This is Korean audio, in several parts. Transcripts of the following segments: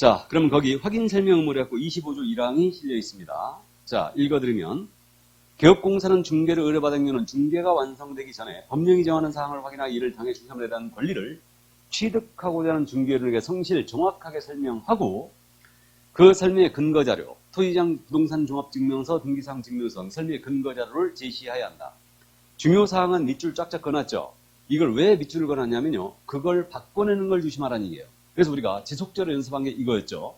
자, 그럼 거기 확인 설명 의무를 갖고 25조 1항이 실려 있습니다. 자, 읽어드리면 개업공사는 중개를 의뢰받은 경우는 중개가 완성되기 전에 법령이 정하는 사항을 확인하여 이를 당해 중삼에 대한 권리를 취득하고자 하는 중개인에게 성실 정확하게 설명하고 그 설명의 근거 자료, 토지장 부동산 종합증명서, 등기상 증명서, 설명의 근거 자료를 제시해야 한다. 중요 사항은 밑줄 쫙쫙 꺼놨죠. 이걸 왜 밑줄을 꺼놨냐면요. 그걸 바꿔내는 걸 조심하라는 얘기예요. 그래서 우리가 지속적으로 연습한 게 이거였죠.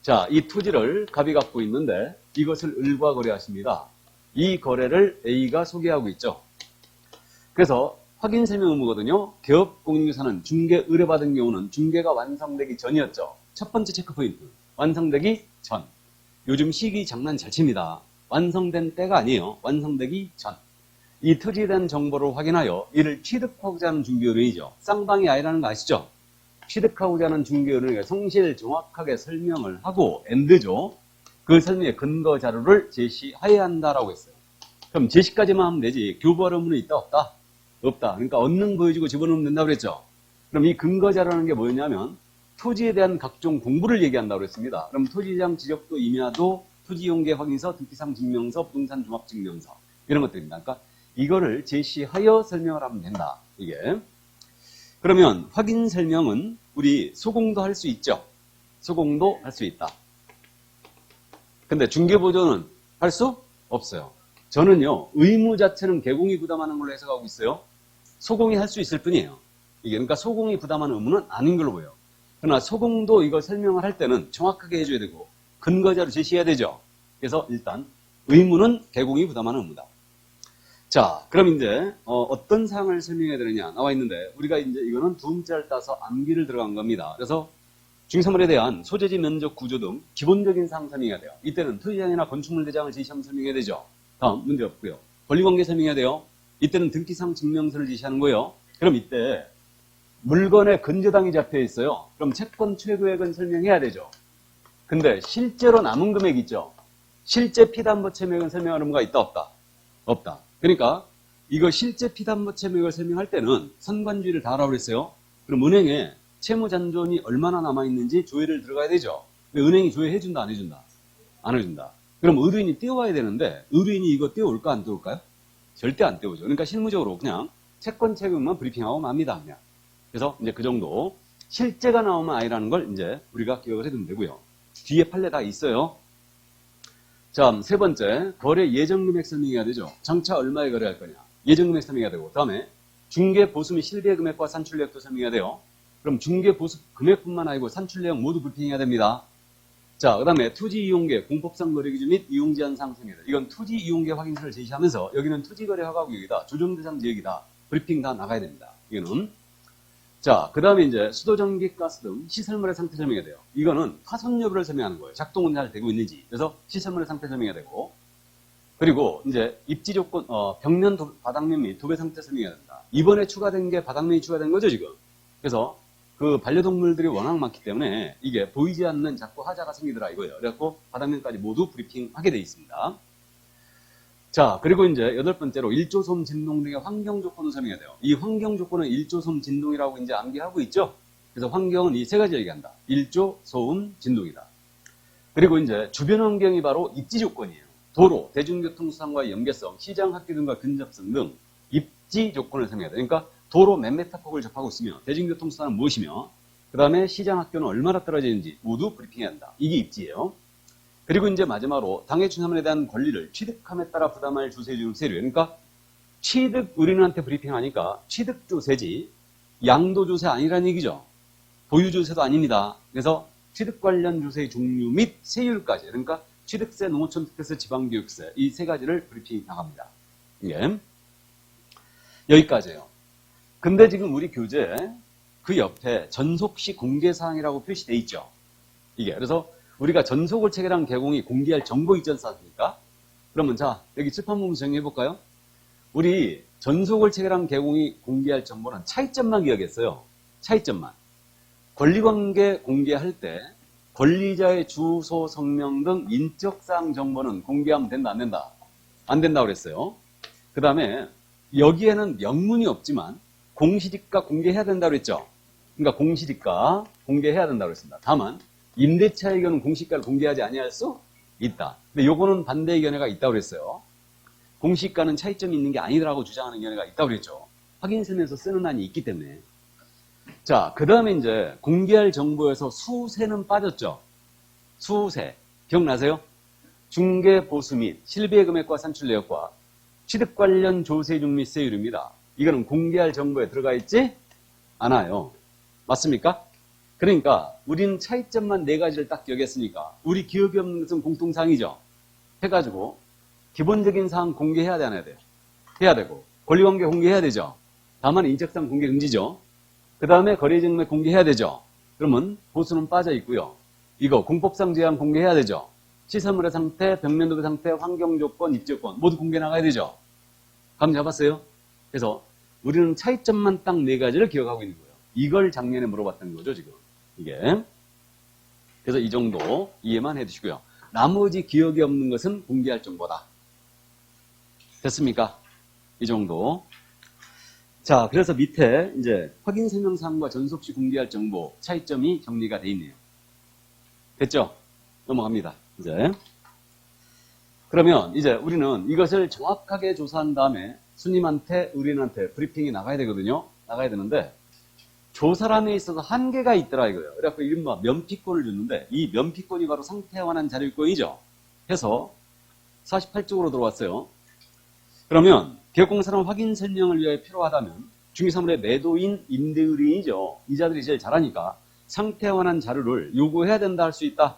자, 이 토지를 갑이 갖고 있는데 이것을 을과 거래하십니다. 이 거래를 A가 소개하고 있죠. 그래서 확인 설명 의무거든요. 개업 공인중개사는 중개 의뢰받은 경우는 중개가 완성되기 전이었죠. 첫 번째 체크 포인트. 완성되기 전. 요즘 시기 장난 잘 칩니다. 완성된 때가 아니에요. 완성되기 전. 이 토지에 대한 정보를 확인하여 이를 취득하고자 하는 중개의뢰이죠. 쌍방이 아니라는 거 아시죠? 취득하고자 하는 중개의뢰가 성실 정확하게 설명을 하고 엔드죠. 그 설명의 근거 자료를 제시해야 한다라고 했어요. 그럼 제시까지만 하면 되지. 교부할 의무는 있다 없다? 없다. 그러니까 얻는 보여주고 집어넣으면 된다고 그랬죠. 그럼 이 근거 자료라는 게 뭐였냐면 토지에 대한 각종 공부를 얘기한다고 그랬습니다. 그럼 토지장 지적도 임야도 토지용계 확인서, 등기상 증명서, 부동산 종합 증명서 이런 것들입니다. 그러니까 이거를 제시하여 설명을 하면 된다. 이게. 그러면 확인 설명은 우리 소공도 할 수 있죠. 소공도 할 수 있다. 근데 중개보조는 할 수 없어요. 저는요, 의무 자체는 개공이 부담하는 걸로 해석하고 있어요. 소공이 할 수 있을 뿐이에요. 이게 그러니까 소공이 부담하는 의무는 아닌 걸로 보여요. 그러나 소공도 이거 설명을 할 때는 정확하게 해줘야 되고 근거자로 제시해야 되죠. 그래서 일단 의무는 개공이 부담하는 의무다. 자, 그럼 이제 어, 떤 사항을 설명해야 되느냐 나와 있는데 우리가 이제 이거는 두 문자를 따서 암기를 들어간 겁니다. 그래서 중개사물에 대한 소재지 면적 구조 등 기본적인 사항 설명해야 돼요. 이때는 토지장이나 건축물 대장을 제시하면 설명해야 되죠. 다음 문제 없고요. 권리관계 설명해야 돼요. 이때는 등기상 증명서를 제시하는 거예요. 그럼 이때 물건에 근저당이 잡혀 있어요. 그럼 채권 최고액은 설명해야 되죠. 근데 실제로 남은 금액 있죠. 실제 피담보 채액은 설명하는 의무가 있다 없다? 없다. 그러니까 이거 실제 피담보 채액을 설명할 때는 선관주의를 다 하라고 그랬어요. 그럼 은행에 채무 잔존이 얼마나 남아 있는지 조회를 들어가야 되죠. 은행이 조회해 준다 안 해준다? 안 해준다. 그럼 의뢰인이 띄워와야 되는데 의뢰인이 이거 띄워올까 안 띄워올까요? 절대 안 띄워오죠. 그러니까 실무적으로 그냥 채권 채권만 브리핑하고 맙니다. 그냥. 그래서 이제 그 정도 실제가 나오면 아니라는 걸 이제 우리가 기억을 해두면 되고요. 뒤에 판례 다 있어요. 자, 세 번째 거래 예정 금액 설명해야 되죠. 장차 얼마에 거래할 거냐. 예정 금액 설명해야 되고 다음에 중개 보수 및 실비의 금액과 산출 내역도 설명해야 돼요. 그럼 중개 보수 금액뿐만 아니고 산출 내역 모두 브리핑해야 됩니다. 자, 그 다음에 투지 이용계, 공법상 거래 기준 및 이용 제한 상승이다. 이건 투지 이용계 확인서를 제시하면서 여기는 투지 거래 허가 구역이다. 조정 대상 지역이다. 브리핑 다 나가야 됩니다. 이거는 자, 그 다음에 이제 수도, 전기, 가스 등 시설물의 상태 설명해야 돼요. 이거는 파손 여부를 설명하는 거예요. 작동은 잘 되고 있는지. 그래서 시설물의 상태 설명해야 되고. 그리고 이제 입지 조건, 어, 벽면 도, 바닥면 및 도배 상태 설명해야 된다. 이번에 추가된 게 바닥면이 추가된 거죠, 지금. 그래서 그 반려동물들이 워낙 많기 때문에 이게 보이지 않는 자꾸 하자가 생기더라 이거예요. 그래갖고 바닥면까지 모두 브리핑하게 되어 있습니다. 자, 그리고 이제 여덟 번째로 일조솜 진동 등의 환경 조건을 설명해야 돼요. 이 환경 조건은 일조솜 진동이라고 이제 암기하고 있죠. 그래서 환경은 이 세 가지 얘기한다. 일조, 소음, 진동이다. 그리고 이제 주변 환경이 바로 입지 조건이에요. 도로, 대중교통 수단과의 연계성, 시장, 학교 등과 근접성 등 입지 조건을 설명해야 돼요. 그러니까 도로 몇 메타 폭을 접하고 있으며 대중교통 수단은 무엇이며 그 다음에 시장 학교는 얼마나 떨어져 있는지 모두 브리핑해야 한다. 이게 입지예요. 그리고 이제 마지막으로 당해 충사물에 대한 권리를 취득함에 따라 부담할 주세주 세류. 그러니까 취득 의뢰인한테 브리핑하니까 취득 주세지 양도 주세 아니라는 얘기죠. 보유 주세도 아닙니다. 그래서 취득 관련 주세의 종류 및 세율까지 그러니까 취득세, 농어촌 특별세, 지방교육세 이 세 가지를 브리핑 나갑니다. 이게 여기까지예요. 근데 지금 우리 교재 그 옆에 전속시 공개사항이라고 표시돼 있죠. 이게 그래서 우리가 전속을 체결한 개공이 공개할 정보 않습니까? 그러면 자 여기 칠판 부분 정리해 볼까요? 우리 전속을 체결한 개공이 공개할 정보는 차이점만 기억했어요. 차이점만. 권리관계 공개할 때 권리자의 주소, 성명 등 인적사항 정보는 공개하면 된다, 안 된다? 안 된다고 그랬어요. 그 다음에 여기에는 명문이 없지만 공시지가 공개해야 된다고 그랬죠. 그러니까 공시지가 공개해야 된다고 했습니다. 다만 임대차 의견은 공시가를 공개하지 아니할 수 있다. 근데 요거는 반대 의 견해가 있다고 그랬어요. 공시가는 차이점이 있는 게 아니라고 주장하는 견해가 있다고 그랬죠. 확인서면서 쓰는 한이 있기 때문에. 자, 그 다음에 이제 공개할 정보에서 수세는 빠졌죠. 수세. 기억나세요? 중개 보수 및 실비의 금액과 산출 내역과 취득 관련 조세 중 및 세율입니다. 이거는 공개할 정보에 들어가 있지 않아요. 맞습니까? 그러니까 우리는 차이점만 네 가지를 딱 여겼으니까 우리 기업이 없는 것은 공통사항이죠. 해가지고 기본적인 사항 공개해야 돼, 안 해야? 해야 되고 권리관계 공개해야 되죠. 다만 인적사항 공개 금지죠. 그 다음에 거래증맥 공개해야 되죠. 그러면 보수는 빠져 있고요. 이거 공법상 제한 공개해야 되죠. 시설물의 상태, 벽면도의 상태, 환경 조건, 입지요건 모두 공개 나가야 되죠. 감 잡았어요? 그래서 우리는 차이점만 딱 네 가지를 기억하고 있는 거예요. 이걸 작년에 물어봤던 거죠, 지금. 이게. 그래서 이 정도 이해만 해두시고요. 나머지 기억이 없는 것은 공개할 정보다. 됐습니까? 이 정도. 자, 그래서 밑에 이제 확인 설명사항과 전속 시 공개할 정보 차이점이 정리가 돼 있네요. 됐죠? 넘어갑니다. 이제. 그러면 이제 우리는 이것을 정확하게 조사한 다음에 손님한테, 의뢰인한테 브리핑이 나가야 되거든요. 나가야 되는데 조사람에 있어서 한계가 있더라 이거예요. 그래갖고 이른바 면피권을 줬는데 이 면피권이 바로 상태에 관한 자료권이죠. 해서 48쪽으로 들어왔어요. 그러면 개업공사는 확인 설명을 위해 필요하다면 중개사물의 매도인, 임대의뢰인이죠. 이자들이 제일 잘하니까 상태에 관한 자료를 요구해야 된다 할 수 있다.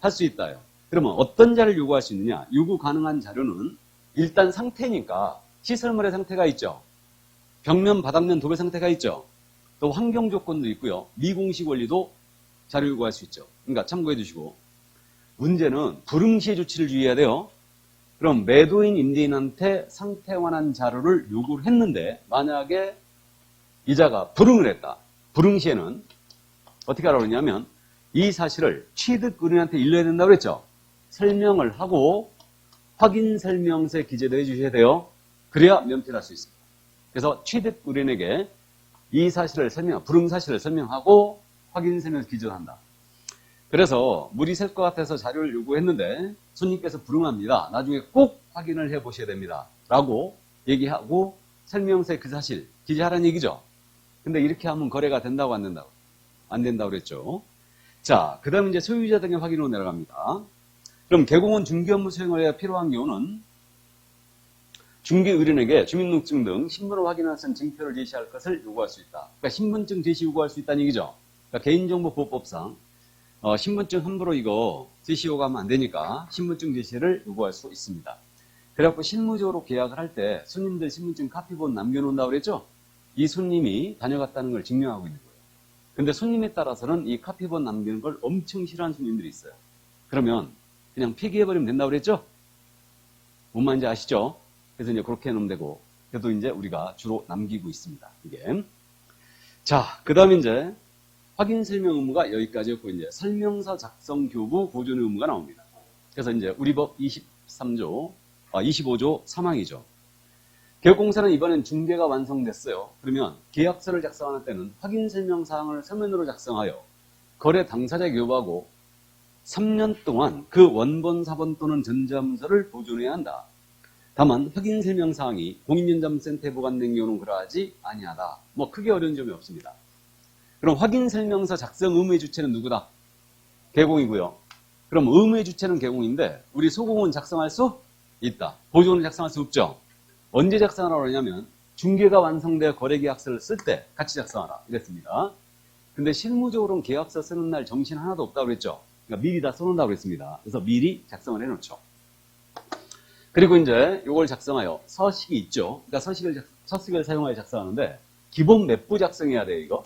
할 수 있다요. 그러면 어떤 자료를 요구할 수 있느냐? 요구 가능한 자료는 일단 상태니까 시설물의 상태가 있죠. 벽면, 바닥면, 도배 상태가 있죠. 또 환경 조건도 있고요. 미공식 원리도 자료 요구할 수 있죠. 그러니까 참고해 두시고 문제는 불응시 조치를 주의해야 돼요. 그럼 매도인 임대인한테 상태 관한 자료를 요구를 했는데 만약에 이자가 불응을 했다. 불응 시에는 어떻게 하라고 그러냐면 이 사실을 취득 의뢰인한테 일러야 된다고 그랬죠. 설명을 하고 확인 설명서에 기재를 해주셔야 돼요. 그래야 면피할 수 있습니다. 그래서 취득 의뢰인에게 이 사실을 설명, 불응 사실을 설명하고 확인 설명서 기재한다. 그래서 물이 셀 것 같아서 자료를 요구했는데 손님께서 불응합니다. 나중에 꼭 확인을 해 보셔야 됩니다. 라고 얘기하고 설명서에 그 사실 기재하라는 얘기죠. 근데 이렇게 하면 거래가 된다고 안 된다고? 안 된다고 그랬죠. 자, 그 다음에 이제 소유자 등의 확인으로 내려갑니다. 그럼 개공원 중개 업무 수행을 위해 필요한 경우는 중개 의뢰인에게 주민등록증 등 신분을 확인할 수 있는 증표를 제시할 것을 요구할 수 있다. 그러니까 신분증 제시 요구할 수 있다는 얘기죠. 그러니까 개인정보보호법상 어, 신분증 함부로 이거 제시 요구하면 안 되니까 신분증 제시를 요구할 수 있습니다. 그래갖고 실무적으로 계약을 할 때 손님들 신분증 카피본 남겨놓는다고 그랬죠? 이 손님이 다녀갔다는 걸 증명하고 있는 거예요. 근데 손님에 따라서는 이 카피본 남기는 걸 엄청 싫어하는 손님들이 있어요. 그러면 그냥 폐기해버리면 된다고 그랬죠? 뭔 말인지 아시죠? 그래서 이제 그렇게 해놓으면 되고, 그래도 이제 우리가 주로 남기고 있습니다. 이게. 자, 그 다음에 이제 확인 설명 의무가 여기까지였고, 이제 설명서 작성 교부 보존의 의무가 나옵니다. 그래서 이제 우리 법 23조, 아, 25조 3항이죠. 개업공사는 이번엔 중개가 완성됐어요. 그러면 계약서를 작성하는 때는 확인 설명 사항을 서면으로 작성하여 거래 당사자에게 교부하고 3년 동안 그 원본 사본 또는 전자문서를 보존해야 한다. 다만 확인 설명 사항이 공인연장센터에 보관된 경우는 그러하지 아니하다. 뭐 크게 어려운 점이 없습니다. 그럼 확인 설명서 작성 의무의 주체는 누구다? 개공이고요. 그럼 의무의 주체는 개공인데 우리 소공은 작성할 수 있다. 보존은 작성할 수 없죠. 언제 작성하라고 하냐면 중개가 완성되어 거래계약서를 쓸 때 같이 작성하라 이랬습니다. 근데 실무적으로는 계약서 쓰는 날 정신 하나도 없다고 그랬죠. 그러니까 미리 다 써놓는다고 그랬습니다. 그래서 미리 작성을 해놓죠. 그리고 이제 이걸 작성하여 서식이 있죠. 그러니까 서식을, 작- 서식을 사용하여 작성하는데 기본 몇 부 작성해야 돼요, 이거?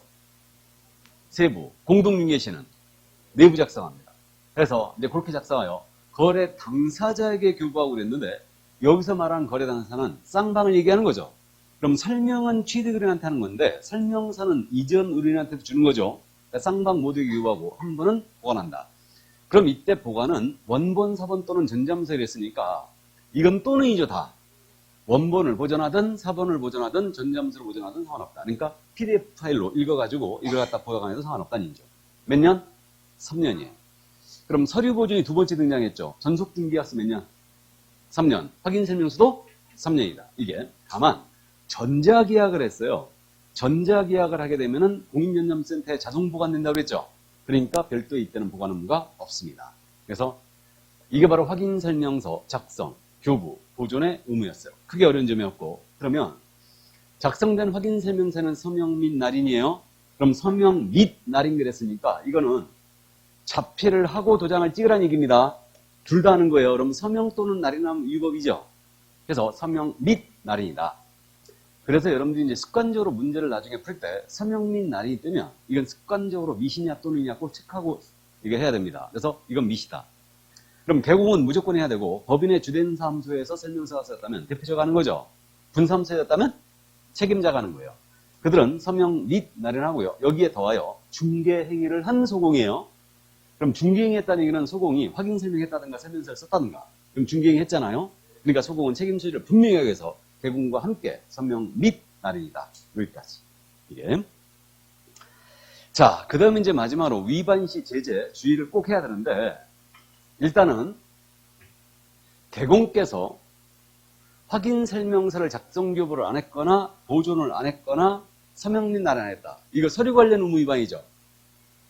세부. 공동중개시는 내부 작성합니다. 그래서 이제 그렇게 작성하여 거래 당사자에게 교부하고 그랬는데 여기서 말하는 거래 당사는 쌍방을 얘기하는 거죠. 그럼 설명은 취득 의뢰인한테 하는 건데 설명서는 이전 의뢰인한테도 주는 거죠. 그러니까 쌍방 모두에게 교부하고 한 번은 보관한다. 그럼 이때 보관은 원본, 사본 또는 전자문서를 했으니까 이건 또는이죠 다. 원본을 보존하든 사본을 보존하든 전자문서를 보존하든 상관없다. 그러니까 PDF 파일로 읽어가지고 이걸 갖다 보관해도 상관없다는 얘기죠. 몇 년? 3년이에요. 그럼 서류 보존이 두 번째 등장했죠. 전속 중개약서 몇 년? 3년. 확인 설명서도 3년이다. 이게 다만 전자계약을 했어요. 전자계약을 하게 되면은 공인연념센터에 자동 보관된다고 그랬죠. 그러니까 별도의 이때는 보관 의무가 없습니다. 그래서 이게 바로 확인 설명서 작성, 교부, 보존의 의무였어요. 크게 어려운 점이 없고 그러면 작성된 확인 설명서는 서명 및 날인이에요. 그럼 서명 및 날인 그랬으니까 이거는 자필을 하고 도장을 찍으라는 얘기입니다. 둘 다 하는 거예요. 그럼 서명 또는 날인하면 위법이죠. 그래서 서명 및 날인이다. 그래서 여러분들이 이제 습관적으로 문제를 나중에 풀 때 서명 및 날인이 뜨면 이건 습관적으로 미시냐 또는이냐 꼭 체크하고 이게 해야 됩니다. 그래서 이건 미시다. 그럼 개공은 무조건 해야 되고 법인의 주된 사무소에서 설명서가 쓰였다면 대표자가 하는 거죠. 분사무소였다면 책임자가 하는 거예요. 그들은 서명 및 날인하고요. 여기에 더하여 중개 행위를 한 소공이에요. 그럼 중개 행위 했다는 얘기는 소공이 확인 설명했다든가 설명서를 썼다든가 그럼 중개 행위 했잖아요. 그러니까 소공은 책임 소지를 분명히 하기 위해서 개공과 함께 서명 및 날인이다. 여기까지. 이게. 자, 그 다음에 이제 마지막으로 위반 시 제재 주의를 꼭 해야 되는데 일단은 개공께서 확인 설명서를 작성 교부를 안 했거나 보존을 안 했거나 서명 및 날인 안 했다. 이거 서류 관련 의무 위반이죠.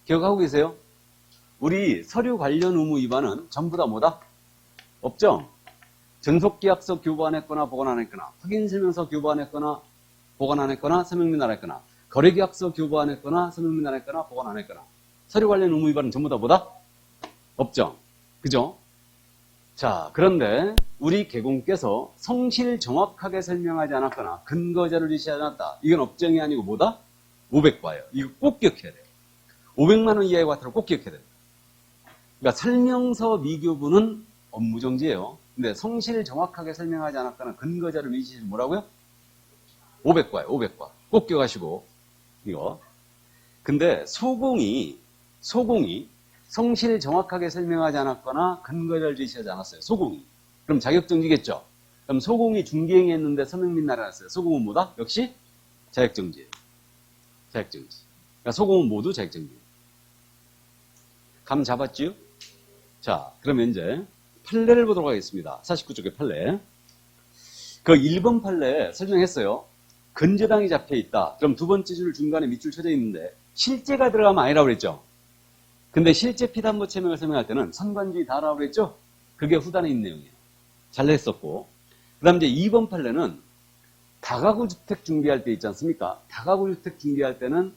기억하고 계세요? 우리 서류 관련 의무 위반은 전부 다 뭐다? 없죠? 전속계약서 교부 안 했거나 보관 안 했거나 확인 설명서 교부 안 했거나 보관 안 했거나 서명 및안 했거나 거래계약서 교부 안 했거나 서명 및안 했거나 보관 안 했거나 서류 관련 의무 위반은 전부 다 뭐다? 없죠? 그죠? 자, 그런데 우리 개공께서 성실 정확하게 설명하지 않았거나 근거자를 제시하지 않았다. 이건 업정이 아니고 뭐다? 500과예요. 이거 꼭 기억해야 돼요. 500만 원 이하의 과태료 꼭 기억해야 됩니다. 그러니까 설명서 미교부는 업무 정지예요. 근데 성실 정확하게 설명하지 않았거나 근거자를 위시해 뭐라고요? 500과예요. 500과. 꼭 기억하시고 이거. 근데 소공이 소공이 성실 정확하게 설명하지 않았거나 근거자를 제시하지 않았어요. 소공이. 그럼 자격정지겠죠. 그럼 소공이 중개행위 했는데 서명 및 날아났어요. 소공은 뭐다? 역시 자격정지예요. 자격정지. 그러니까 소공은 모두 자격정지. 감 잡았지요? 자, 그러면 이제 판례를 보도록 하겠습니다. 49쪽의 판례. 그 1번 판례 설명했어요. 근저당이 잡혀 있다. 그럼 두 번째 줄 중간에 밑줄 쳐져 있는데 실제가 들어가면 아니라고 그랬죠. 근데 실제 피담보 체명을 설명할 때는 선관주의 다라고 그랬죠. 그게 후단에 있는 내용이에요. 잘 냈었고. 그 다음 이제 2번 판례는 다가구 주택 중개할 때 있지 않습니까? 다가구 주택 중개할 때는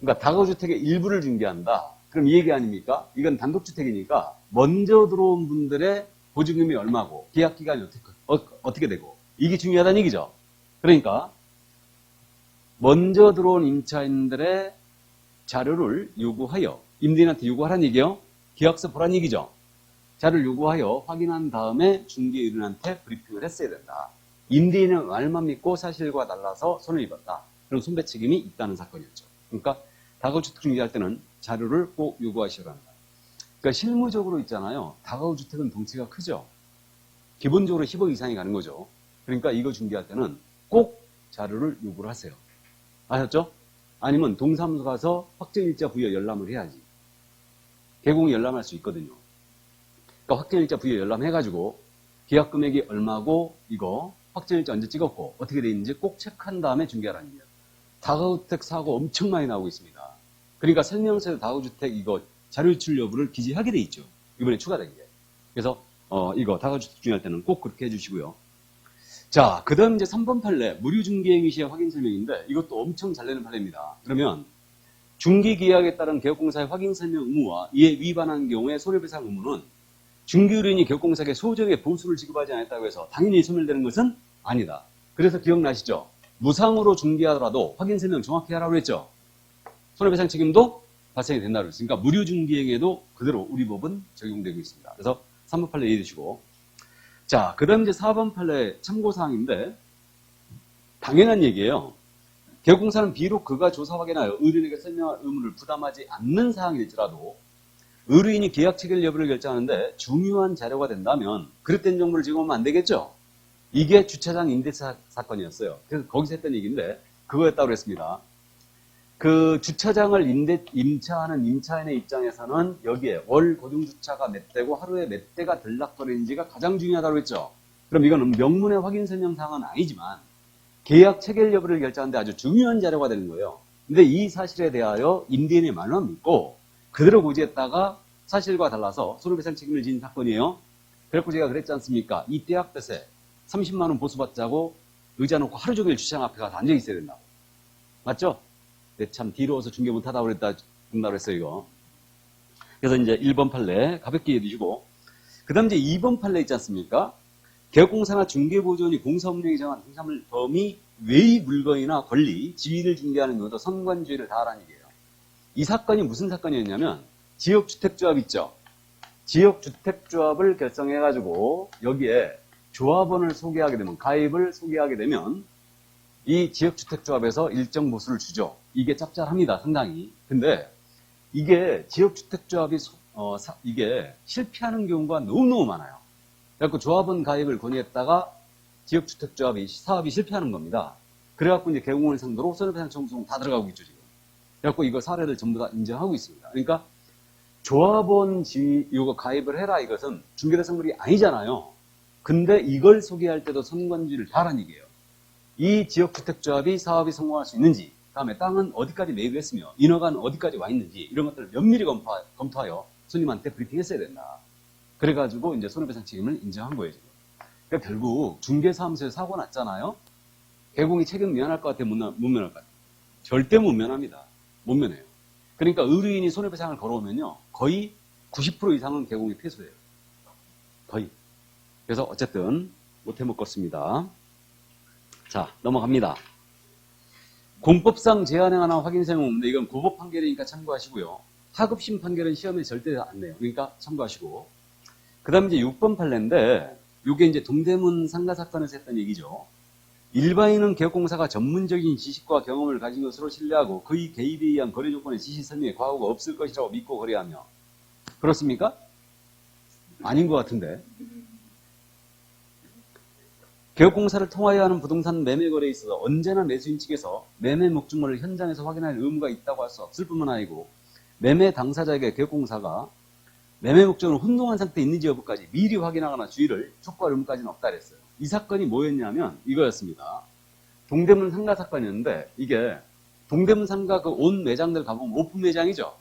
그러니까 다가구 주택의 일부를 중개한다. 그럼 이 얘기 아닙니까? 이건 단독주택이니까 먼저 들어온 분들의 보증금이 얼마고 계약 기간이 어떻게, 어, 떻게 되고 이게 중요하다는 얘기죠. 그러니까 먼저 들어온 임차인들의 자료를 요구하여 임대인한테 요구하라는 얘기요. 계약서 보란 얘기죠. 자료를 요구하여 확인한 다음에 중개인한테 브리핑을 했어야 된다. 임대인은 말만 믿고 사실과 달라서 손을 입었다. 그럼 손배 책임이 있다는 사건이었죠. 그러니까 다가구주택 중개할 때는 자료를 꼭 요구하셔야 한다. 그러니까 실무적으로 있잖아요. 다가구주택은 덩치가 크죠. 기본적으로 10억 이상이 가는 거죠. 그러니까 이거 중개할 때는 꼭 자료를 요구를 하세요. 아셨죠? 아니면 동사무소 가서 확정일자 부여 열람을 해야지. 개공이 열람할 수 있거든요. 그러니까 확정일자 부여 열람해가지고 계약 금액이 얼마고 이거 확정일자 언제 찍었고 어떻게 돼 있는지 꼭 체크한 다음에 중개하라는 거예요. 다가구주택 사고 엄청 많이 나오고 있습니다. 그러니까 설명서에 다가구주택 이거 자료 유출 여부를 기재하게 돼 있죠. 이번에 추가된 게. 그래서 어, 이거 다가구주택 중요할 때는 꼭 그렇게 해주시고요. 자, 그 다음 이제 3번 판례, 무료 중개행위 시의 확인 설명인데 이것도 엄청 잘 내는 판례입니다. 그러면 중개계약에 따른 개업공사의 확인 설명 의무와 이에 위반한 경우에 손해배상 의무는 중개의뢰인이 개업공사에게 소정의 보수를 지급하지 않았다고 해서 당연히 소멸되는 것은 아니다. 그래서 기억나시죠? 무상으로 중개하더라도 확인 설명 정확히 하라고 했죠? 손해배상 책임도 발생이 된다고 했으니까 무료 중개행에도 그대로 우리 법은 적용되고 있습니다. 그래서 3번 판례 이해해 주시고 자, 그 다음 이제 4번 판례 참고사항인데, 당연한 얘기예요. 개공사는 비록 그가 조사 확인하여 의뢰인에게 설명할 의무를 부담하지 않는 사항일지라도 의뢰인이 계약 체결 여부를 결정하는데 중요한 자료가 된다면 그릇된 정보를 제공하면 안 되겠죠? 이게 주차장 임대 사, 건이었어요 그래서 거기서 했던 얘기인데 그거였다고 그랬습니다. 그 주차장을 임대, 임차하는 임차인의 입장에서는 여기에 월 고정주차가 몇 대고 하루에 몇 대가 들락거리는지가 가장 중요하다고 했죠. 그럼 이거는 명문의 확인 설명 사항은 아니지만 계약 체결 여부를 결정하는데 아주 중요한 자료가 되는 거예요. 근데 이 사실에 대하여 임대인의 말만 믿고 그대로 고지했다가 사실과 달라서 손해배상 책임을 지는 사건이에요. 그래갖고 제가 그랬지 않습니까? 이 대학볕에 30만원 보수받자고 의자 놓고 하루 종일 주차장 앞에 가서 앉아 있어야 된다고. 맞죠? 네, 참 뒤로 와서 중계 못하다 그랬다 준다고 했어요, 이거. 그래서 이제 1번 판례 가볍게 해주시고, 그 다음 이제 2번 판례 있지 않습니까? 개업공사나 중개보조원이 공사업령에 정한 공사물 범위 외의 물건이나 권리, 지위를 중개하는 경우도 선관주의를 다하라는 얘기예요. 이 사건이 무슨 사건이었냐면, 지역주택조합 있죠? 지역주택조합을 결성해가지고, 여기에 조합원을 소개하게 되면, 가입을 소개하게 되면, 이 지역주택조합에서 일정 보수를 주죠. 이게 짭짤합니다, 상당히. 근데 이게 지역주택조합이 소- 어, 사- 이게 실패하는 경우가 너무너무 많아요. 그래갖고 조합원 가입을 건의했다가 지역주택조합이 사업이 실패하는 겁니다. 그래갖고 이제 개공을 상대로 손해배상 청구소송 다 들어가고 있죠, 지금. 그래갖고 이거 사례를 전부 다 인정하고 있습니다. 그러니까 조합원 지위, 이거 가입을 해라 이것은 중개대상물이 아니잖아요. 근데 이걸 소개할 때도 선관주의를 다하라는 얘기예요. 이 지역주택조합이 사업이 성공할 수 있는지, 다음에 땅은 어디까지 매입을 했으며, 인허가는 어디까지 와 있는지, 이런 것들을 면밀히 검토, 검토하여 손님한테 브리핑했어야 된다. 그래가지고 이제 손해배상 책임을 인정한 거예요, 지금. 그러니까 결국 중개사무소에 사고 났잖아요? 개공이 책임 면할 것 같아, 못, 나- 못 면할 것 같아? 절대 못 면합니다. 못 면해요. 그러니까 의뢰인이 손해배상을 걸어오면요, 거의 90% 이상은 개공이 패소해요. 거의. 그래서 어쨌든 못 해 먹겠습니다. 자, 넘어갑니다. 공법상 제한행 하나 확인 사용 없는데 이건 고법 판결이니까 참고하시고요. 하급심 판결은 시험에 절대 안 내요. 그러니까 참고하시고. 그 다음에 이제 6번 판례인데, 이게 이제 동대문 상가 사건에서 했던 얘기죠. 일반인은 개업공사가 전문적인 지식과 경험을 가진 것으로 신뢰하고 그의 개입에 의한 거래 조건의 지시 설명에 과오가 없을 것이라고 믿고 거래하며. 그렇습니까? 아닌 것 같은데. 개업공사를 통하여 하는 부동산 매매 거래에 있어서 언제나 매수인 측에서 매매 목적물을 현장에서 확인할 의무가 있다고 할 수 없을 뿐만 아니고 매매 당사자에게 개업공사가 매매 목적으로 혼동한 상태에 있는지 여부까지 미리 확인하거나 주의를 촉구할 의무까지는 없다 그랬어요. 이 사건이 뭐였냐면 이거였습니다. 동대문 상가 사건이었는데 이게 동대문 상가 그 온 매장들 가보면 오픈 매장이죠.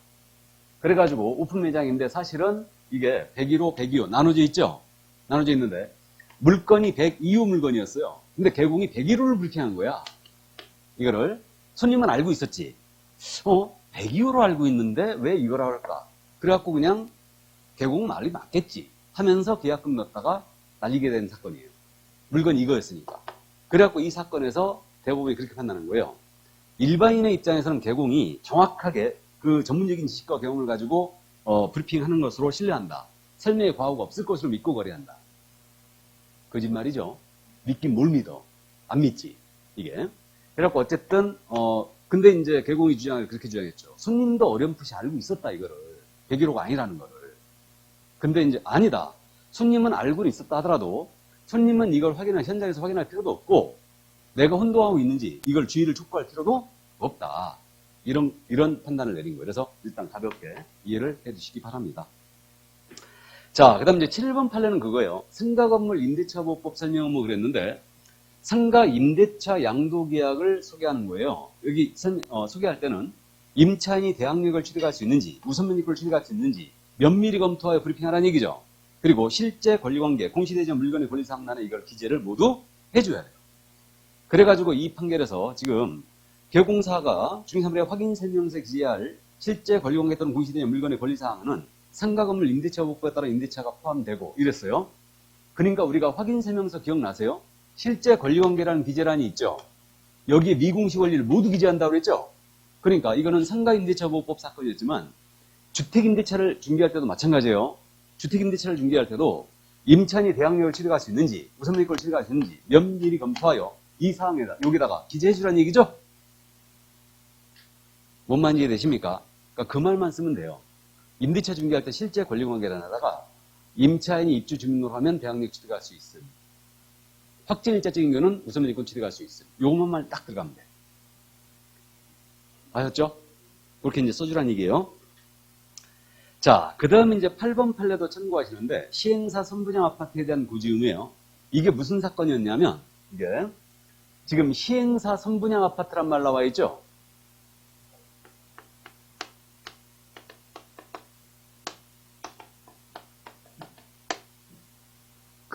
그래가지고 오픈 매장인데 사실은 이게 101호, 102호 나눠져 있죠. 나눠져 있는데 물건이 102호 물건이었어요. 근데 개공이 101호를 불쾌한 거야. 이거를. 손님은 알고 있었지. 어? 102호로 알고 있는데 왜 이거라 할까? 그래갖고 그냥 개공 말이 맞겠지. 하면서 계약금 넣었다가 날리게 된 사건이에요. 물건 이거였으니까. 그래갖고 이 사건에서 대법원이 그렇게 판단한 거예요. 일반인의 입장에서는 개공이 정확하게 그 전문적인 지식과 경험을 가지고 어, 브리핑하는 것으로 신뢰한다. 설명에 과오가 없을 것으로 믿고 거래한다. 거짓말이죠. 믿긴 뭘 믿어? 안 믿지. 이게. 그래갖고 어쨌든 어 근데 이제 개공이 주장을 그렇게 주장했죠. 손님도 어렴풋이 알고 있었다 이거를. 101호가 아니라는 거를. 근데 이제 아니다. 손님은 알고는 있었다 하더라도 손님은 이걸 확인할 현장에서 확인할 필요도 없고 내가 혼동하고 있는지 이걸 주의를 촉구할 필요도 없다. 이런 이런 판단을 내린 거예요. 그래서 일단 가볍게 이해를 해주시기 바랍니다. 자, 그 다음 이제 7번 판례는 그거예요. 상가 건물 임대차 보호법 설명 의무 그랬는데, 상가 임대차 양도 계약을 소개하는 거예요. 여기 설- 어, 소개할 때는 임차인이 대항력을 취득할 수 있는지, 우선면익을 취득할 수 있는지, 면밀히 검토하여 브리핑하라는 얘기죠. 그리고 실제 권리관계, 공시되지 물건의 권리사항란에 이걸 기재를 모두 해줘야 돼요. 그래가지고 이 판결에서 지금 개공사가 중개사물의 확인 설명서에 기재할 실제 권리관계 또는 공시되는 물건의 권리사항은 상가 건물 임대차 보호법에 따라 임대차가 포함되고 이랬어요. 그러니까 우리가 확인 설명서 기억나세요? 실제 권리관계라는 기재란이 있죠. 여기에 미공시 권리를 모두 기재한다고 그랬죠. 그러니까 이거는 상가 임대차 보호법 사건이었지만 주택 임대차를 중개할 때도 마찬가지예요. 주택 임대차를 중개할 때도 임차인이 대항력을 취득할 수 있는지 우선물권을 취득할 수 있는지 면밀히 검토하여 이 사항에다 여기다가 기재해 주라는 얘기죠. 뭔만 이해되십니까? 그러니까 그 말만 쓰면 돼요. 임대차 중개할 때 실제 권리관계란에다가 임차인이 입주 주민으로 하면 대항력 취득할 수 있음. 확진일자적인 경우는 우선물권 취득할 수 있음. 요것만 딱 들어가면 돼. 아셨죠? 그렇게 이제 써주란 얘기예요. 자, 그 다음에 이제 8번 판례도 참고하시는데, 시행사 선분양 아파트에 대한 고지음이에요. 이게 무슨 사건이었냐면, 이게, 지금 시행사 선분양 아파트란 말 나와 있죠?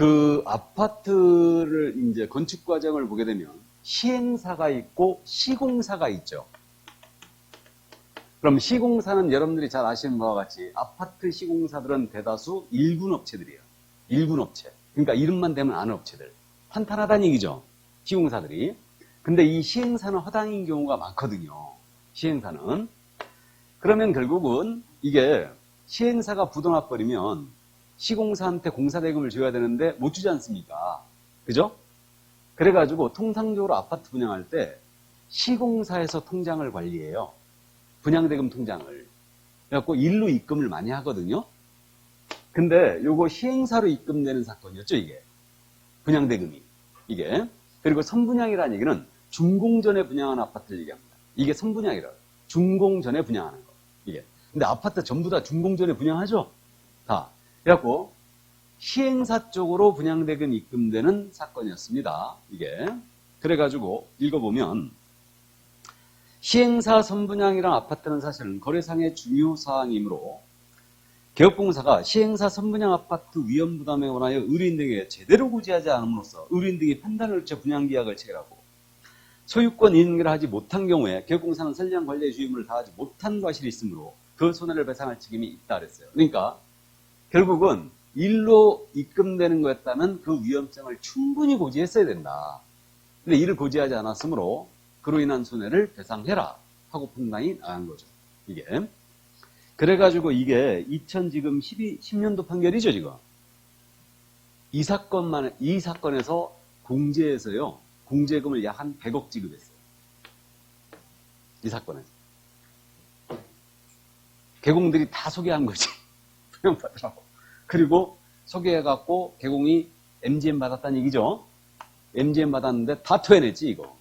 그 아파트를 이제 건축 과정을 보게 되면 시행사가 있고 시공사가 있죠. 그럼 시공사는 여러분들이 잘 아시는 바와 같이 아파트 시공사들은 대다수 일군 업체들이에요. 일군 업체. 그러니까 이름만 대면 아는 업체들. 탄탄하다는 얘기죠. 시공사들이. 근데 이 시행사는 허당인 경우가 많거든요. 시행사는. 그러면 결국은 이게 시행사가 부도나버리면 시공사한테 공사 대금을 줘야 되는데 못 주지 않습니까? 그죠? 그래가지고 통상적으로 아파트 분양할 때 시공사에서 통장을 관리해요. 분양대금 통장을. 그래갖고 일로 입금을 많이 하거든요. 근데 요거 시행사로 입금되는 사건이었죠, 이게. 분양대금이. 이게. 그리고 선분양이라는 얘기는 준공 전에 분양한 아파트를 얘기합니다. 이게 선분양이라. 준공 전에 분양하는 거. 이게. 근데 아파트 전부 다 준공 전에 분양하죠? 다. 그래갖고 시행사 쪽으로 분양대금 입금되는 사건이었습니다. 이게. 그래가지고 읽어보면 시행사 선분양이랑 아파트는 사실은 거래상의 중요 사항이므로 개업공사가 시행사 선분양 아파트 위험 부담에 관하여 의뢰인 등에 제대로 고지하지 않음으로써 의뢰인 등이 판단을 거쳐 분양 계약을 체결하고 소유권 인계를 하지 못한 경우에 개업공사는 선량 관리의 주임을 다하지 못한 과실이 있으므로 그 손해를 배상할 책임이 있다 그랬어요. 그러니까 결국은 일로 입금되는 거였다면 그 위험성을 충분히 고지했어야 된다. 근데 이를 고지하지 않았으므로 그로 인한 손해를 배상해라 하고 판단이 나간 거죠. 이게. 그래가지고 이게 2000 지금 12, 10년도 판결이죠, 지금. 이 사건만, 이 사건에서 공제에서요, 공제금을 약 한 100억 지급했어요. 이 사건에서. 개공들이 다 소개한 거지. 분양받으라고. 그리고 소개해갖고 개공이 MGM 받았다는 얘기죠. MGM 받았는데 다 토해냈지, 이거.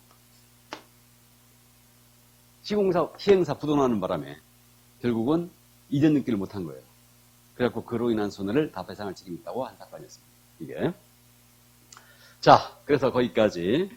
시공사, 시행사 부도나는 바람에 결국은 이전 느끼를 못한 거예요. 그래갖고 그로 인한 손해를 다 배상할 책임이 있다고 한 사건이었습니다. 이게. 자, 그래서 거기까지